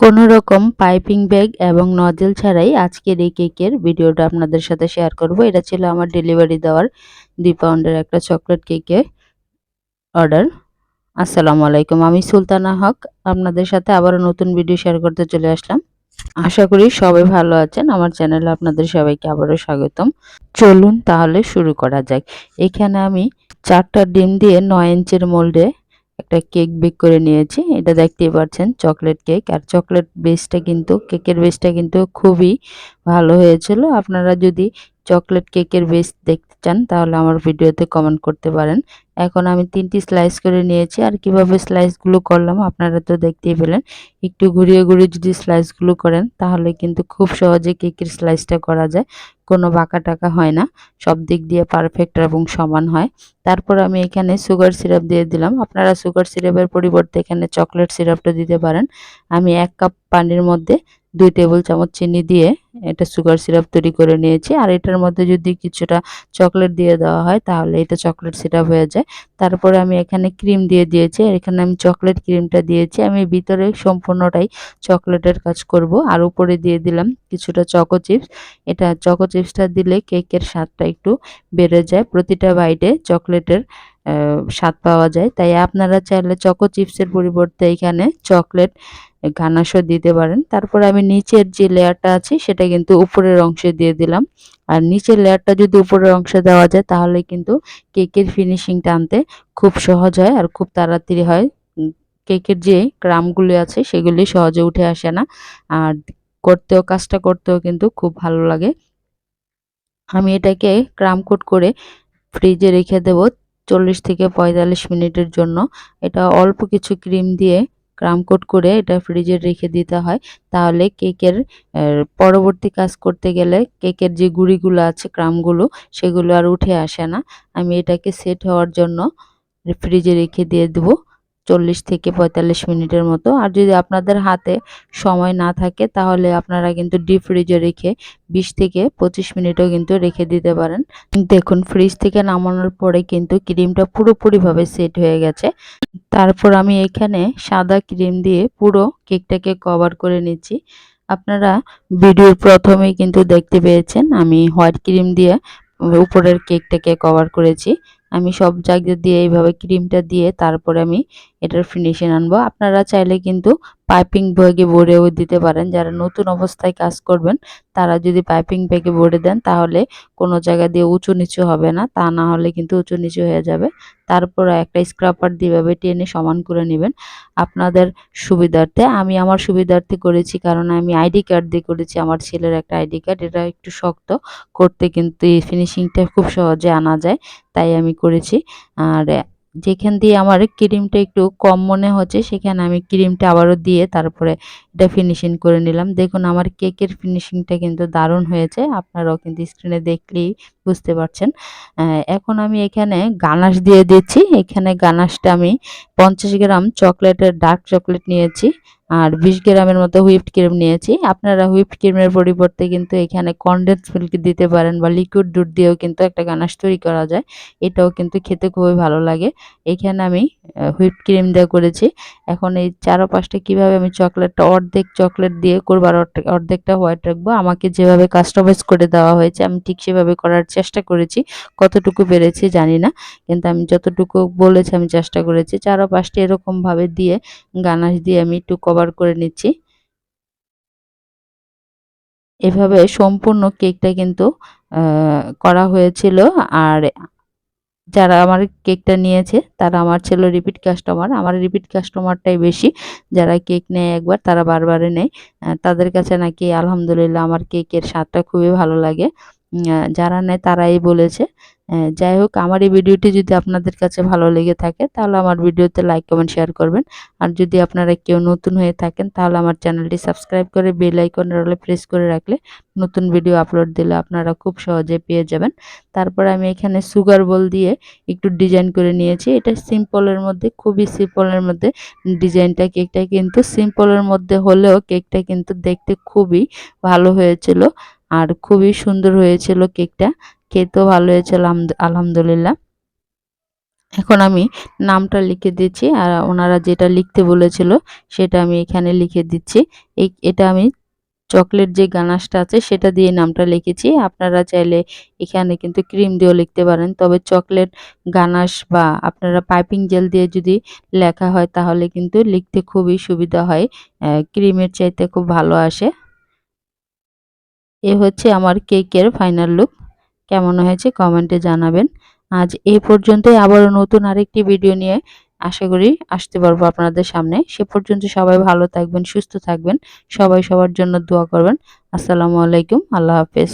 কোনো রকম piping bag এবং নজেল ছাড়াই আজকের এই কেকের ভিডিওটা আপনাদের সাথে শেয়ার করব। এটা ছিল আমার ডেলিভারি দেওয়ার দুই পাউন্ডের একটা চকলেট কেকের অর্ডার আসসালামু আলাইকুম, আমি সুলতানা হক। আপনাদের সাথে আবারও নতুন ভিডিও শেয়ার করতে চলে আসলাম। আশা করি সবাই ভালো আছেন। আমার চ্যানেলে আপনাদের সবাইকে আবারও স্বাগতম। চলুন তাহলে শুরু করা যাক। এখানে আমি চারটা ডিম দিয়ে নয় ইঞ্চের মোল্ডে একটা কেক বেক করে নিয়েছি। এটা দেখতেই পাচ্ছেন, চকলেট কেক। আর চকলেট বেসটা কিন্তু, কেকের বেসটা কিন্তু খুবই ভালো হয়েছিল। আপনারা যদি চকলেট কেকের বেস দেখতে চান, তাহলে আমার ভিডিওতে কমেন্ট করতে পারেন। এখন আমি তিনটি স্লাইস করে নিয়েছি। আর কীভাবে স্লাইসগুলো করলাম আপনারা তো দেখতেই পেলেন। একটু ঘুরিয়ে ঘুরিয়ে যদি স্লাইসগুলো করেন, তাহলে কিন্তু খুব সহজে কেকের স্লাইসটা করা যায়। কোনো বাঁকা টাকা হয় না। সব দিক দিয়ে পারফেক্ট এবং সমান হয়। তারপর আমি এখানে সুগার সিরাপ দিয়ে দিলাম। আপনারা সুগার সিরাপের পরিবর্তে এখানে চকলেট সিরাপটা দিতে পারেন। আমি এক কাপ পানির মধ্যে দুই টেবিল চামচ চিনি দিয়ে এটা সুগার সিরাপ তৈরি করে নিয়েছি। আর এটার মধ্যে যদি কিছুটা চকলেট দিয়ে দেওয়া হয়, তাহলে এটা চকলেট সিরাপ হয়ে যায়। তারপরে আমি এখানে ক্রিম দিয়ে দিয়েছি। এখানে আমি চকলেট ক্রিমটা দিয়েছি। আমি ভিতরে সম্পূর্ণটাই চকলেটের কাজ করব। আর উপরে দিয়ে দিলাম কিছুটা চকো চিপস এটা চকো চিপসটা দিলে কেকের স্বাদটা একটু বেড়ে যায়। প্রতিটা বাইটে চকলেটের স্বাদ পাওয়া যায়। তাই আপনারা চাইলে চকো চিপসের পরিবর্তে এখানে চকলেট গানাশও দিতে পারেন। তারপর আমি নিচের যে লেয়ারটা আছে, সেটা কিন্তু উপরের অংশে দিয়ে দিলাম। আর নিচের লেয়ারটা যদি উপরের অংশে দেওয়া যায়, তাহলে কিন্তু কেকের ফিনিশিংটা আনতে খুব সহজ হয় আর খুব তাড়াতাড়ি হয়। কেকের যে ক্রামগুলি আছে, সেগুলি সহজে উঠে আসে না। আর করতেও, কাজটা করতেও কিন্তু খুব ভালো লাগে। আমি এটাকে ক্রাম কোট করে ফ্রিজে রেখে দেব চল্লিশ থেকে পঁয়তাল্লিশ মিনিটের জন্য। এটা অল্প কিছু ক্রিম দিয়ে ক্রামকোট করে এটা ফ্রিজে রেখে দিতে হয়। তাহলে কেকের পরবর্তী কাজ করতে গেলে কেকের যে গুড়িগুলো আছে ক্রামগুলো, সেগুলো আর উঠে আসে না। আমি এটাকে সেট হওয়ার জন্য ফ্রিজে রেখে দিয়ে দেবো। চল্লিশ থেকে পঁয়তাল্লিশ মিনিটের মতো। আর যদি আপনাদের হাতে সময় না থাকে, তাহলে আপনারা কিন্তু ডিপ ফ্রিজে রেখে বিশ থেকে পঁচিশ মিনিটও কিন্তু রেখে দিতে পারেন। দেখুন, ফ্রিজ থেকে নামানোর পরে কিন্তু ক্রিমটা পুরোপুরিভাবে সেট হয়ে গেছে। তারপর আমি এখানে সাদা ক্রিম দিয়ে পুরো কেকটাকে কভার করে নিচ্ছি। আপনারা ভিডিওর প্রথমেই কিন্তু দেখতে পেয়েছেন, আমি হোয়াইট ক্রিম দিয়ে উপরের কেকটাকে কভার করেছি। আমি সব জায়গা দিয়ে এইভাবে ক্রিমটা দিয়ে তারপরে আমি এটার ফিনিশিং আনব। আপনারা চাইলে কিন্তু পাইপিং ব্যাগে ভরেও দিতে পারেন। যারা নতুন অবস্থায় কাজ করবেন, তারা যদি পাইপিং ব্যাগে ভরে দেন, তাহলে কোনো জায়গা দিয়ে উঁচু নিচু হবে না। তা না হলে কিন্তু উঁচু নিচু হয়ে যাবে। তারপর একটা স্ক্রাপার দিয়ে এভাবে টেনে সমান করে নেবেন, আপনাদের সুবিধার্থে। আমি আমার সুবিধার্থে করেছি, কারণ আমি আইডি কার্ড দিয়ে করেছি। আমার ছেলের একটা আইডি কার্ড এটা একটু শক্ত। করতে কিন্তু এই ফিনিশিংটা খুব সহজে আনা যায়, তাই আমি করেছি। আর যেখান দিয়ে আমার ক্রিমটা একটু কম মনে হচ্ছে, সেখানে আমি ক্রিমটা আবারও দিয়ে তারপরে এটা ফিনিশিং করে নিলাম। দেখুন, আমার কেকের ফিনিশিংটা কিন্তু দারুণ হয়েছে। আপনারাও কিন্তু স্ক্রিনে দেখলেই বুঝতে পারছেন। এখন আমি এখানে গানাশ দিয়ে দিচ্ছি। এখানে গানাশটা আমি পঞ্চাশ গ্রাম চকলেটের ডার্ক চকলেট নিয়েছি। আর বিশ গ্রামের মতো হুইপড ক্রিম নিয়েছি। আপনারা হুইপড ক্রিমের পরিবর্তে কিন্তু এখানে কনডেন্স মিল্ক দিতে পারেন বা লিকুইড দুধ দিয়েও কিন্তু একটা গানাশ তৈরি করা যায়। এটাও কিন্তু খেতে খুবই ভালো লাগে। এখানে আমি হুইপ ক্রিম দিয়ে করেছি। এখন এই চারো পাঁচটা কীভাবে আমি চকলেটটা অর্ধেক চকলেট দিয়ে করবার অর্ধেকটা হোয়াইট রাখব, আমাকে যেভাবে কাস্টমাইজ করে দেওয়া হয়েছে, আমি ঠিক সেভাবে করার চেষ্টা করেছি। কতটুকু পেরেছি জানি না, কিন্তু আমি যতটুকু বলেছি আমি চেষ্টা করেছি। চারো পাঁচটা এরকমভাবে দিয়ে গানাশ দিয়ে আমি একটু কভার করে নিচ্ছি। এভাবে সম্পূর্ণ কেকটা কিন্তু করা হয়েছিল। আর যারা আমার কেকটা নিয়েছে, তারা আমার ছিল রিপিট কাস্টমার আমার রিপিট কাস্টমারটাই বেশি। যারা কেক নেয় একবার, তারা বারবারে নেয়। তাদের কাছে নাকি আলহামদুলিল্লাহ আমার কেকের স্বাদটা খুবই ভালো লাগে। যারা নেয় তারাই বলেছে। যাই হোক, আমার এই ভিডিওটি যদি আপনাদের কাছে ভালো লেগে থাকে, তাহলে আমার ভিডিওতে লাইক কমেন্ট শেয়ার করবেন। আর যদি আপনারা কেউ নতুন হয়ে থাকেন, তাহলে আমার চ্যানেলটি সাবস্ক্রাইব করে বেল আইকনের হলে প্রেস করে রাখলে নতুন ভিডিও আপলোড দিলে আপনারা খুব সহজে পেয়ে যাবেন। তারপর আমি এখানে সুগার বল দিয়ে একটু ডিজাইন করে নিয়েছি। এটা সিম্পলের মধ্যে, খুবই সিম্পলের মধ্যে ডিজাইনটা কেকটা কিন্তু সিম্পলের মধ্যে হলেও কেকটা কিন্তু দেখতে খুবই ভালো হয়েছিল। আর খুবই সুন্দর হয়েছিল কেকটা। খেতেও ভালো হয়েছিল আলহামদুলিল্লাহ। এখন আমি নামটা লিখে দিচ্ছি আর ওনারা যেটা লিখতে বলেছিল সেটা আমি এখানে লিখে দিচ্ছি। এটা আমি চকলেট যে গানাশটা আছে সেটা দিয়ে নামটা লিখেছি। আপনারা চাইলে এখানে কিন্তু ক্রিম দিয়েও লিখতে পারেন। তবে চকলেট গানাশ বা আপনারা পাইপিং জেল দিয়ে যদি লেখা হয় তাহলে কিন্তু লিখতে খুবই সুবিধা হয়। ক্রিমের চাইতে খুব ভালো আসে। এ হচ্ছে আমার কেকের ফাইনাল লুক কেমন হয়েছে কমেন্টে জানাবেন। আজ এ পর্যন্তই আবারও নতুন আরেকটি ভিডিও নিয়ে আশা করি আসতে পারব আপনাদের সামনে। সে পর্যন্ত সবাই ভালো থাকবেন, সুস্থ থাকবেন। সবাই সবার জন্য দোয়া করবেন। আসসালামু আলাইকুম, আল্লাহ হাফেজ।